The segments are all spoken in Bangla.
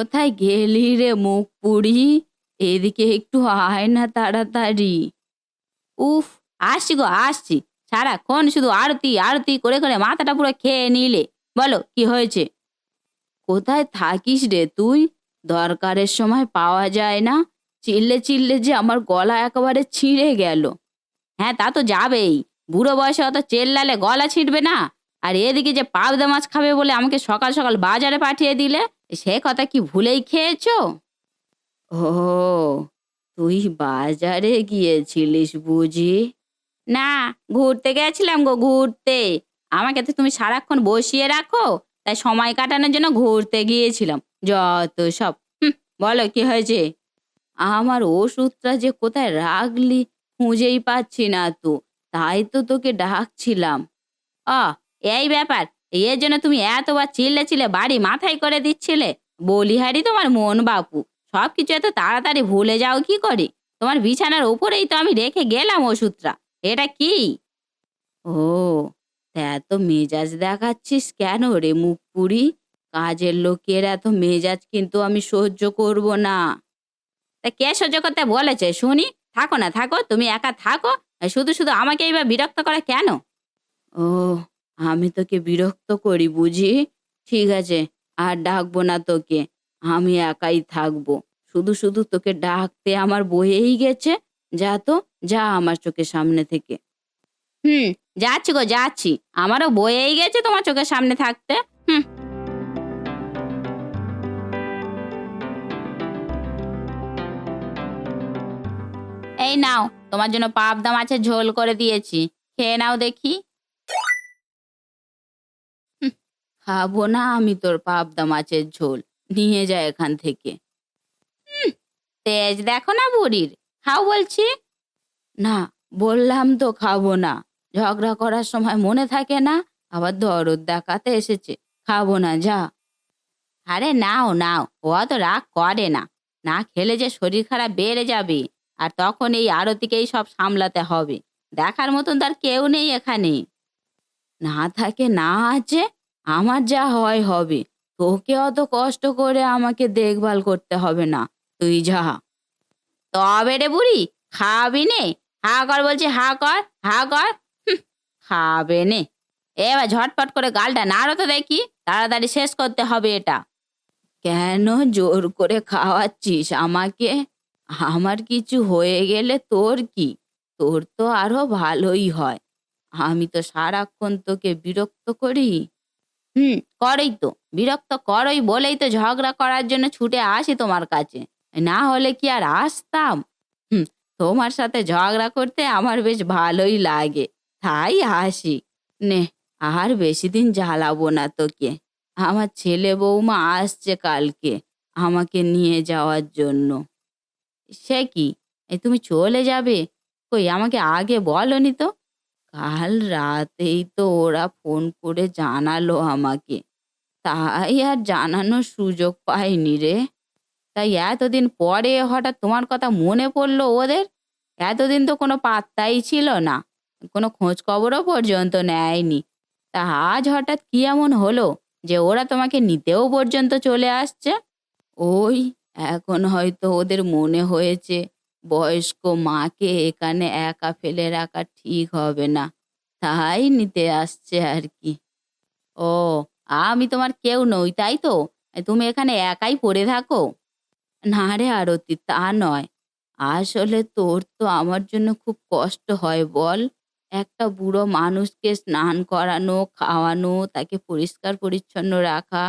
কোথায় গেলি রে মুখ পুড়ি? এদিকে একটু আয় না তাড়াতাড়ি। উফ, আসছি গো, আসছি। সারাক্ষণ শুধু আরতি আরতি করে করে মাথাটা পুরো খেয়ে নিলে। বলো, কি হয়েছে? কোথায় থাকিস রে তুই? দরকারের সময় পাওয়া যায় না। চিল্লে চিল্লে যে আমার গলা একেবারে ছিঁড়ে গেল। হ্যাঁ তা তো যাবেই। বুড়ো বয়সে অত চেল্লালে গলা ছিঁড়বে না। আর এদিকে যে পাবদা মাছ খাবে বলে আমাকে সকাল সকাল বাজারে পাঠিয়ে দিলে সে কথা কি ভুলেই খেয়েছো? ও, তুই বাজারে গিয়েছিলিস বুঝি? না, ঘুরতে গেছিলাম গো, ঘুরতে। আমাকে তো তুমি সারাক্ষণ বসিয়ে রাখো, তাই সময় কাটানোর জন্য ঘুরতে গিয়েছিলাম, যত সব। বলো কি হয়েছে? আমার ওষুধটা যে কোথায় রাখলি খুঁজেই পাচ্ছি না তো, তাই তো তোকে ডাকছিলাম। অ এই ব্যাপার এর জন্য তুমি এতবার চিল্লে চিল্লে বাড়ি মাথায় করে দিচ্ছিলে। বলিহারি তোমার মন বাপু সব কিছু এত তাড়াতাড়ি ভুলে যাও কি করে? তোমার বিছানার উপরেই তো আমি রেখে গেলাম ওষুধটা, এটা কি? ও এত মেজাজ দেখাচ্ছিস কেন রে মুখ পুরি কাজের লোকের এত মেজাজ কিন্তু আমি সহ্য করব না। তা কে সহ্য করতে বলেছে শুনি? থাকো না, থাকো, তুমি একা থাকো, শুধু শুধু আমাকে এইবার বিরক্ত করে কেন? ও আমি তোকে বিরক্ত করি বুঝি? ঠিক আছে, আর ডাকবো না তোকে। আমি একাই থাকব। শুধু শুধু তোকে ডাকতে আমার বয়েই গেছে। যা তো, যা আমার চোখের সামনে থেকে। হুম, যাচ্ছি গো, যাচ্ছি। আমারও বয়েই গেছে তোমার চোখের সামনে থাকতে। হুম। এই নাও, তোমার জন্য পাবদা মাছের ঝোল করে দিয়েছি। খেয়ে নাও দেখি। খাব না আমি তোর পাবদা মাছের ঝোল। নিয়ে যা এখান থেকে। তেজ দেখো না বুড়ির। খাও বলছি। না, বললাম তো খাব না। ঝগড়া করার সময় মনে থাকে না, আবার দরদ দেখাতে এসেছে। খাব না, যা। আরে নাও নাও, ও অত রাগ করে না। না খেলে যে শরীর খারাপ বেড়ে যাবে, আর তখন এই আরতিকেই সব সামলাতে হবে। দেখার মতন তার কেউ নেই এখানে। না থাকে, না আছে আমার যা হয় হবে। তোকে অত কষ্ট করে আমাকে দেখভাল করতে হবে না। তুই যা। তবে রে বুড়ি, খাবি নে। হা কর বলছি, হা কর হা কর। খাবে নে। এবার ঝটপট করে গালটা নাড়ো তো দেখি। তাড়াতাড়ি শেষ করতে হবে এটা। কেন জোর করে খাওয়াচ্ছিস আমাকে? আমার কিছু হয়ে গেলে তোর কি? তোর তো আরও ভালোই হয়। আমি তো সারাক্ষণ তোকে বিরক্ত করি। হুম, করই তো। বিরক্ত করই বলেই তো ঝগড়া করার জন্য ছুটে আসি তোমার কাছে। না হলে কি আর আসতাম? হুম, তোমার সাথে ঝগড়া করতে আমার বেশ ভালোই লাগে। তাই আসি। নে, আর বেশি দিন জ্বালাবো না তোকে। আমার ছেলে বৌমা আসছে কালকে আমাকে নিয়ে যাওয়ার জন্য। সে কি? তুমি চলে যাবে? কই, আমাকে আগে বলনি তো? কাল রাতেই তো ওরা ফোন করে জানালো আমাকে। তাই আর জানানোর সুযোগ পাইনি রে। তাই এতদিন পরে হঠাৎ তোমার কথা মনে পড়ল ওদের? এতদিন তো কোনো পাত্তাই ছিল না। কোনো খোঁজ খবরও পর্যন্ত নেয়নি। তা আজ হঠাৎ কি এমন হলো যে ওরা তোমাকে নিতেও পর্যন্ত চলে আসছে? ওই, এখন হয়তো ওদের মনে হয়েছে বয়স্ক মাকে এখানে একা ফেলে রাখা ঠিক হবে না। তাই নিতে আসছে আর কি। ও, আমি তোমার কেউ নই, তাই তো? তুমি এখানে একাই পড়ে থাকো? না রে আরতি, তা নয়। আসলে তোর তো আমার জন্য খুব কষ্ট হয়, বল। একটা বুড়ো মানুষকে স্নান করানো, খাওয়ানো, তাকে পরিষ্কার পরিচ্ছন্ন রাখা,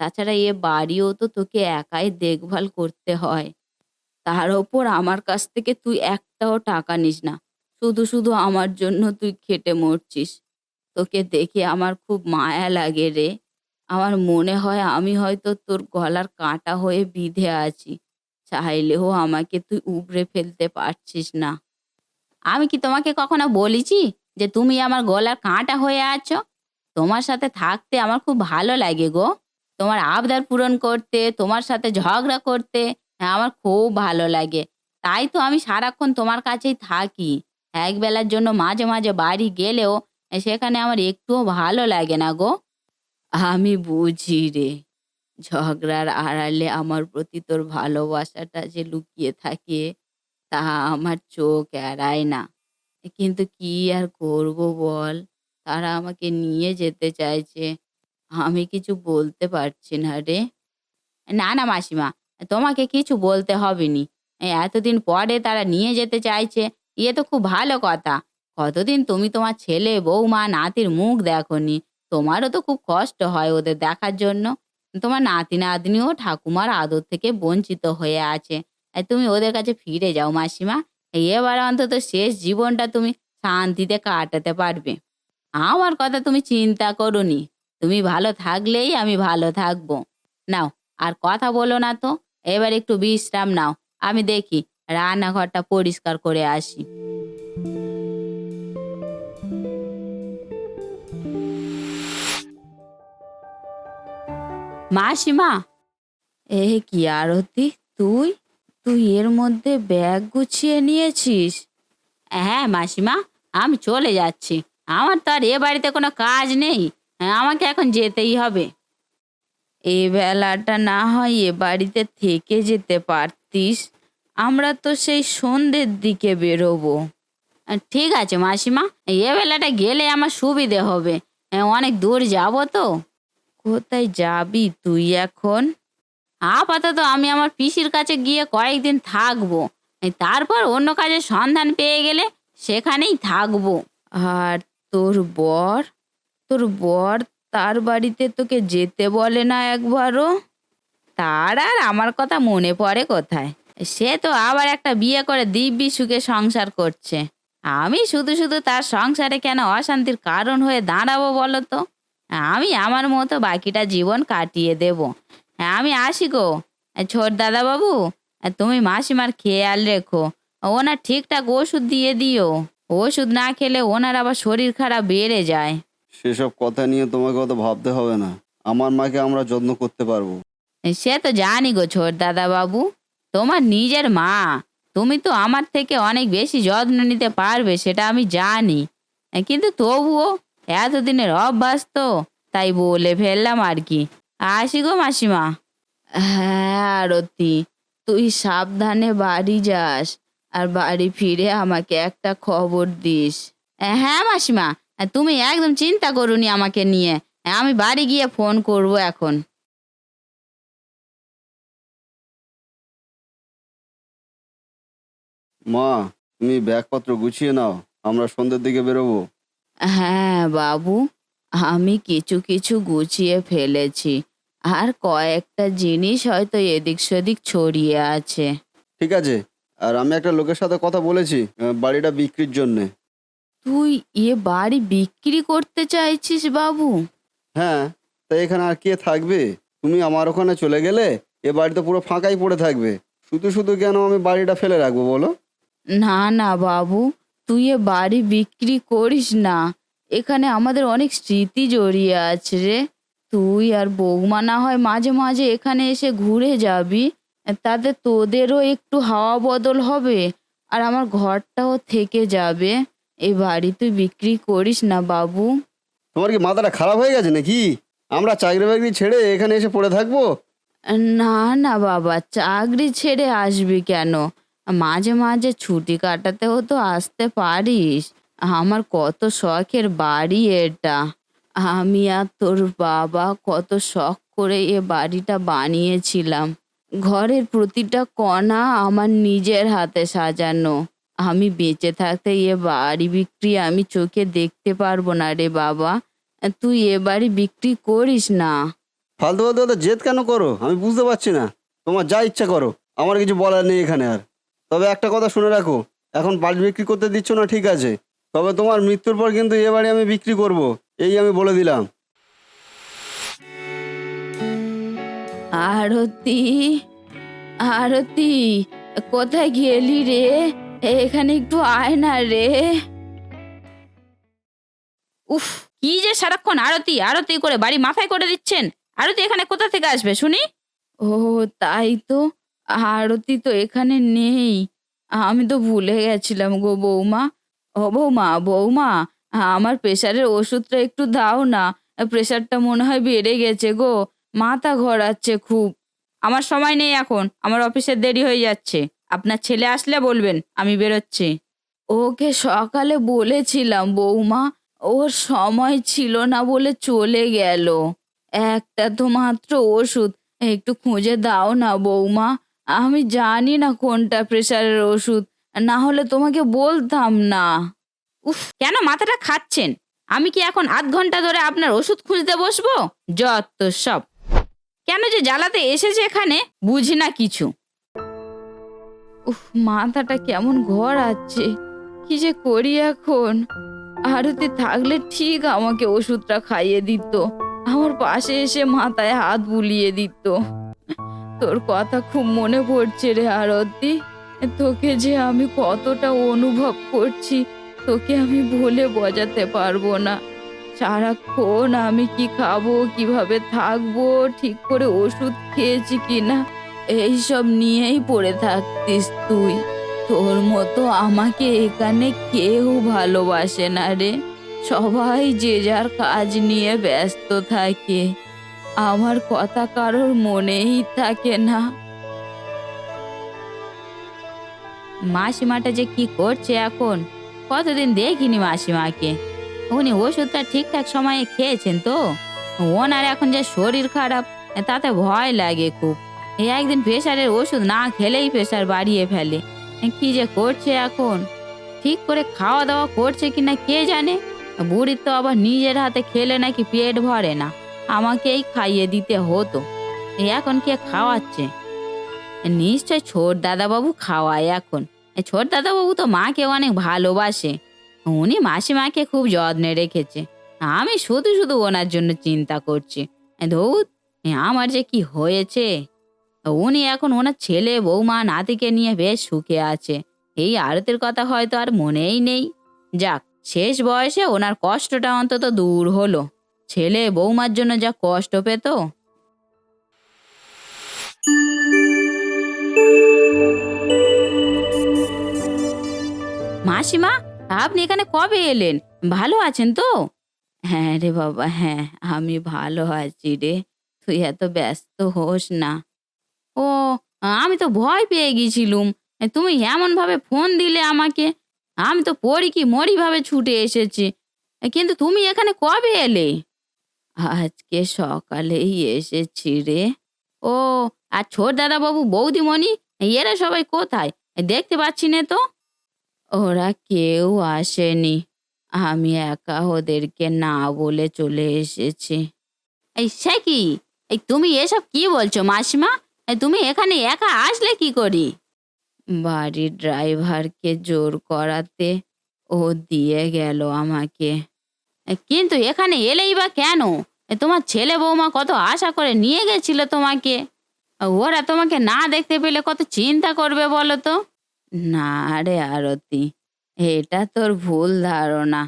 তাছাড়া এ বাড়িও তো তোকে একাই দেখভাল করতে হয়। তার ওপর আমার কাছ থেকে তুই একটাও টাকা নিস না। শুধু শুধু আমার জন্য তুই খেটে মরছিস। তোকে দেখে আমার খুব মায়া লাগে রে। আমার মনে হয় আমি হয়তো তোর গলার কাঁটা হয়ে বিঁধে আছি। চাইলেও আমাকে তুই উবড়ে ফেলতে পারছিস না। আমি কি তোমাকে কখনো বলেছি যে তুমি আমার গলার কাঁটা হয়ে আছো? তোমার সাথে থাকতে আমার খুব ভালো লাগে গো। তোমার আবদার পূরণ করতে, তোমার সাথে ঝগড়া করতে আমার খুব ভালো লাগে। তাই তো আমি সারাক্ষণ তোমার কাছেই থাকি। এক বেলার জন্য মাঝে মাঝে বাড়ি গেলেও সেখানে আমার একটুও ভালো লাগে না গো। আমি বুঝি রে, ঝগড়ার আড়ালে আমার প্রতি তোর ভালোবাসাটা যে লুকিয়ে থাকে, তা আমার চোখ এড়ায় না। কিন্তু কি আর করব বল? তারা আমাকে নিয়ে যেতে চাইছে। আমি কিছু বলতে পারছি না রে। না না, মাসিমা তোমাকে কিছু বলতে হবে নি এতদিন পরে তারা নিয়ে যেতে চাইছে ইয়ে তো খুব ভালো কথা। কতদিন তুমি তোমার ছেলে, বৌমা, নাতির মুখ দেখোনি? তোমারও তো খুব কষ্ট হয় ওদের দেখার জন্য। তোমার নাতি, নাতনিও ঠাকুমার আদর থেকে বঞ্চিত হয়ে আছে। তুমি ওদের কাছে ফিরে যাও মাসিমা। এবার অন্তত শেষ জীবনটা তুমি শান্তিতে কাটাতে পারবে। আমার কথা তুমি চিন্তা করোনি। তুমি ভালো থাকলেই আমি ভালো থাকব। নাও, আর কথা বলো না তো। এবার একটু বিশ্রাম নাও। আমি দেখি রান্নাঘরটা পরিষ্কার করে আসি। মাসিমা, এ কি আরতি? তুই তুই এর মধ্যে ব্যাগ গুছিয়ে নিয়েছিস? হ্যাঁ মাসিমা, আমি চলে যাচ্ছি। আমার তো আর এ বাড়িতে কোনো কাজ নেই। আমাকে এখন যেতেই হবে। এ বেলাটা না হয় এ বাড়িতে থেকে যেতে পারতিস। আমরা তো সেই সন্ধ্যের দিকে বেরোবো। ঠিক আছে মাসিমা, এ বেলাটা গেলে আমার সুবিধে হবে। অনেক দূর যাব তো। কোথায় যাবি তুই এখন? আপাতত আমি আমার পিসির কাছে গিয়ে কয়েকদিন থাকব। তারপর অন্য কাজের সন্ধান পেয়ে গেলে সেখানেই থাকব। আর তোর বর? তোর বর তার বাড়িতে তোকে যেতে বলে না একবারও? তার আর আমার কথা মনে পড়ে কোথায়? সে তো আবার একটা বিয়ে করে দিব্যি সুখে সংসার করছে। আমি শুধু শুধু তার সংসারে কেন অশান্তির কারণ হয়ে দাঁড়াবো বলো তো? আমি আমার মতো বাকিটা জীবন কাটিয়ে দেব। আমি আসি গো। ছোট দাদা বাবু তুমি মাসিমার খেয়াল রেখো। ওনার ঠিকঠাক ওষুধ দিয়ে দিও। ওষুধ না খেলে ওনার আবার শরীর খারাপ বেড়ে যায়। সেসব কথা নিয়ে তোমাকে অত ভাবতে হবে না। আমার মাকে আমরা যত্ন করতে পারব। সে তো জানি গো ছোট দাদা বাবু তোমার নিজের মা। তুমি তো আমার থেকে অনেক বেশি যত্ন নিতে পারবে, সেটা আমি জানি। কিন্তু তবুও এতদিনের অভ্যাস তো, তাই বলে ফেললাম আর কি। আসি গো মাসিমা। হ্যাঁ আরতি, তুই সাবধানে বাড়ি যাস, আর বাড়ি ফিরে আমাকে একটা খবর দিস। হ্যাঁ মাসিমা। তুমি একদম চিন্তা করুনি আমাকে নিয়ে। আমি বাড়ি গিয়ে ফোন করব এখন। মা তুমি ব্যাগপত্র গুছিয়ে নাও আমরা সন্ধ্যের দিকে বেরোবো। হ্যাঁ বাবু আমি কিছু কিছু গুছিয়ে ফেলেছি আর কয়েকটা জিনিস হয়তো এদিক সেদিক ছড়িয়ে আছে। ঠিক আছে আর আমি একটা লোকের সাথে কথা বলেছি আহ, বাড়িটা বিক্রির জন্যে। তুই এ বাড়ি বিক্রি করতে চাইছিস বাবু? হ্যাঁ তাই এখানে আর কে থাকবে? তুমি আমার ওখানে চলে গেলে এ বাড়ি তো পুরো ফাঁকাই পড়ে থাকবে। শুধু শুধু কেন আমি বাড়িটা ফেলে রাখব বলো? না না বাবু তুই এ বাড়ি বিক্রি করিস না। এখানে আমাদের অনেক স্মৃতি জড়িয়ে আছে রে। তুই আর বৌমা না হয় মাঝে মাঝে এখানে এসে ঘুরে যাবি। তাতে তোদেরও একটু হাওয়া বদল হবে আর আমার ঘরটাও থেকে যাবে। এই বাড়ি তুই বিক্রি করিস না বাবু। তোমার কি মাথাটা খারাপ হয়ে গেছে নাকি? আমরা চাকরি বাকরি ছেড়ে এখানে এসে পড়ে থাকব? না না বাবা চাকরি ছেড়ে আসবি কেন? মাঝে মাঝে ছুটি কাটাতেও তো আসতে পারিস। আমার কত শখের বাড়ি এটা। আমি আর তোর বাবা কত শখ করে এ বাড়িটা বানিয়েছিলাম। ঘরের প্রতিটা কণা আমার নিজের হাতে সাজানো। আমি বেঁচে থাকতে এ বাড়ি বিক্রি আমি চোখে দেখতে পারব না রে বাবা। তুই এ বাড়ি বিক্রি করিস না। ফালতু ফালতু কথা জেদ কেন করো? আমি বুঝতে পারছি না। তোমার যা ইচ্ছা করো। আমার কিছু বলার নেই এখানে আর। তবে একটা কথা শুনে রাখো এখন বাড়ি বিক্রি করতে দিচ্ছ না ঠিক আছে। তবে তোমার মৃত্যুর পর কিন্তু এ বাড়ি আমি বিক্রি করব এই আমি বলে দিলাম। আরতি আরতি কোথায় গেলি রে? এখানে একটু আয় না রে। উফ, কি যে সারাক্ষণ আরতি আরতি করে বাড়ি মাথায় করে দিচ্ছেন। আরতি এখানে কোথা থেকে আসবে শুনি? ও, তাই তো, আরতি তো এখানে নেই। আমি তো ভুলে গেছিলাম গো বৌমা। ও বৌমা বৌমা, আমার প্রেশারের ওষুধটা একটু দাও না। প্রেশারটা মনে হয় বেড়ে গেছে গো। মাথা ঘোরাচ্ছে খুব। আমার সময় নেই এখন, আমার অফিসের দেরি হয়ে যাচ্ছে। আপনার ছেলে আসলে বলবেন, আমি বেরোচ্ছি। ওকে সকালে বলেছিলাম, বৌমা, ওর সময় ছিল না বলে চলে গেল। একটা তো মাত্র ওষুধ, একটু খুঁজে দাও না বৌমা। আমি জানি না কোনটা প্রেশারের ওষুধ, না হলে তোমাকে বলতাম না। উফ, কেন মাথাটা খাচ্ছেন? আমি কি এখন আধ ঘণ্টা ধরে আপনার ওষুধ খুঁজতে বসবো? যত সব। কেন যে জ্বালাতে এসেছে এখানে, বুঝি না কিছু। উফ, মাথাটা কেমন ঘর আছে। কি যে করি এখন? আরতি থাকলে ঠিক আমাকে ওষুধটা খাইয়ে দিত। আমার পাশে এসে মাথায় হাত বুলিয়ে দিত। তোর কথা খুব মনে পড়ছে রে আরতি। তোকে যে আমি কতটা অনুভব করছি, তোকে আমি বলে বোঝাতে পারব না। সারাক্ষণ আমি কি খাব, কীভাবে থাকব, ঠিক করে ওষুধ খেয়েছি কিনা? এইসব নিয়েই পড়ে থাকতিস তুই। তোর মতো আমাকে এখানে কেউ ভালোবাসে না রে। সবাই যে যার কাজ নিয়ে ব্যস্ত থাকে। আমার কথা কারোর মনেই থাকে না। মাসিমাটা যে কি করছে এখন? কতদিন দেখিনি মাসিমাকে। উনি ওষুধটা ঠিকঠাক সময়ে খেয়েছেন তো। ওনার এখন যে শরীর খারাপ, তাতে ভয় লাগে খুব। এই একদিন প্রেশারের ওষুধ না খেলেই প্রেশার বাড়িয়ে ফেলে। কি যে করছে এখন? ঠিক করে খাওয়া দাওয়া করছে কি না কে জানে? বুড়ির তো আবার নিজের হাতে খেলে নাকি পেট ভরে না। আমাকেই খাইয়ে দিতে হতো। এখন কে খাওয়াচ্ছে? নিশ্চয় ছোট দাদাবাবু খাওয়ায় এখন। ছোট দাদাবাবু তো মাকে অনেক ভালোবাসে। উনি মাসিমাকে খুব যত্নে রেখেছে। আমি শুধু শুধু ওনার জন্য চিন্তা করছি। ধৌত আমার যে কি হয়েছে? উনি এখন ওনার ছেলে, বৌমা, নাতিকে নিয়ে বেশ সুখে আছে। এই আরতির কথা হয়তো আর মনেই নেই। যাক, শেষ বয়সে ওনার কষ্টটা অন্তত দূর হলো। ছেলে, বৌমার জন্য যা কষ্ট পেত। মাসিমা, আপনি এখানে কবে এলেন? ভালো আছেন তো? হ্যাঁ রে বাবা হ্যাঁ আমি ভালো আছি রে। তুই এত ব্যস্ত হোস না। ও, আমি তো ভয় পেয়ে গেছিলুম। তুমি এমন ভাবে ফোন দিলে আমাকে। আমি তো পড়ি কি মরি ভাবে ছুটে এসেছি। কিন্তু তুমি এখানে কবে এলে? আজকে সকালেই এসেছি রে। ও, আর ছোট দাদা বাবু বৌদিমণি, এরা সবাই কোথায়? দেখতে পাচ্ছি না তো। ওরা কেউ আসেনি। আমি একা ওদেরকে না বলে চলে এসেছি। এই, সে কি? এই, তুমি এসব কি বলছো, মাসিমা? তুমি এখানে একা আসলে কি করি? বাড়ির ড্রাইভারকে জোর করাতে ও দিয়ে গেল আমাকে। কিন্তু এখানে এলেই বা কেন? এ, তোমার ছেলে বৌমা কত আশা করে নিয়ে গেছিল তোমাকে। ওরা তোমাকে না দেখতে পেলে কত চিন্তা করবে বলো তো? না রে আরতি এটা তোর ভুল ধারণা।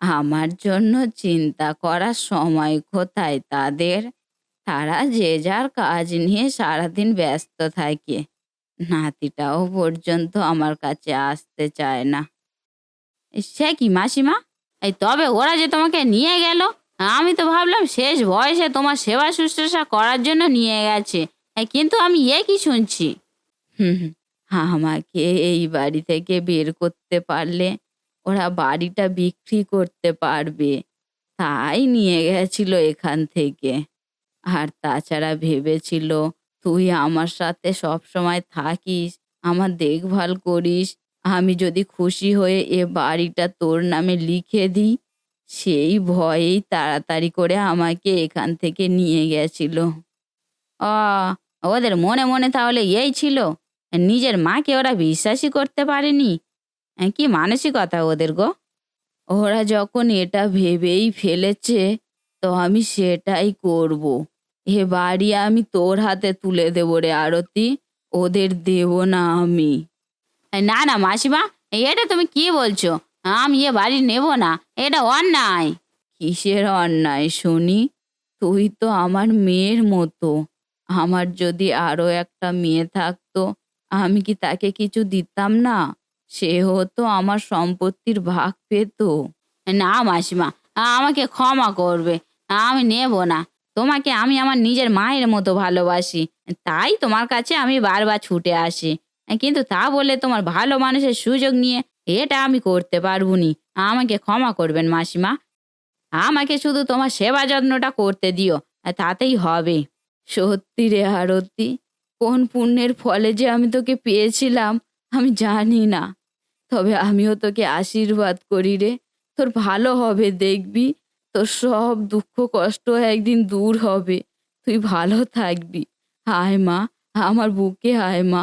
আমার জন্য চিন্তা করার সময় কোথায় তাদের? তারা যে যার কাজ নিয়ে সারাদিন ব্যস্ত থাকে। নাতিটাও পর্যন্ত আমার কাছে আসতে চায় না। সে কি মাসিমা? এই তবে ওরা যে তোমাকে নিয়ে গেল আমি তো ভাবলাম শেষ বয়সে তোমার সেবা শুশ্রূষা করার জন্য নিয়ে গেছে। কিন্তু আমি এ কি শুনছি? হুম, আমাকে এই বাড়ি থেকে বের করতে পারলে ওরা বাড়িটা বিক্রি করতে পারবে। তাই নিয়ে গেছিল এখান থেকে। আর তাছাড়া ভেবেছিল, তুই আমার সাথে সব সময় থাকিস, আমার দেখভাল করিস। আমি যদি খুশি হয়ে এ বাড়িটা তোর নামে লিখে দিই। সেই ভয়েই তাড়াতাড়ি করে আমাকে এখান থেকে নিয়ে গেছিল। ওদের মনে মনে তাহলে এই ছিল। নিজের মাকে ওরা বিশ্বাসই করতে পারেনি। কি মানসিকতা ওদের গো? ওরা যখন এটা ভেবেই ফেলেছে, তো আমি সেটাই করব। এ বাড়ি আমি তোর হাতে তুলে দেবো রে আরতি। ওদের দেব না আমি। না না, মাসিমা, এটা তুমি কি বলছো? আমি এ বাড়ি নেব না, এটা অন্যায়। কিসের অন্যায় শুনি? তুই তো আমার মেয়ের মতো। আমার যদি আরও একটা মেয়ে থাকতো, আমি কি তাকে কিছু দিতাম না? সে হতো আমার সম্পত্তির ভাগ পেত। না, মাসিমা, আমাকে ক্ষমা করবে, আমি নেব না। তোমাকে আমি আমার নিজের মায়ের মতো ভালোবাসি। তাই তোমার কাছে আমি বারবার ছুটে আসি। কিন্তু তা বলে তোমার ভালো মানুষের সুযোগ নিয়ে এটা আমি করতে পারব নি আমাকে ক্ষমা করবেন মাসিমা। আমাকে শুধু তোমার সেবা যত্নটা করতে দিও। তাতেই হবে। সত্যি রে আরতি, কোন পুণ্যের ফলে যে আমি তোকে পেয়েছিলাম, আমি জানি না। তবে আমিও তোকে আশীর্বাদ করি রে। তোর ভালো হবে, দেখবি। তোর সব দুঃখ, কষ্ট একদিন দূর হবে। তুই ভালো থাকবি। হায় মা, আমার বুকে হায় মা।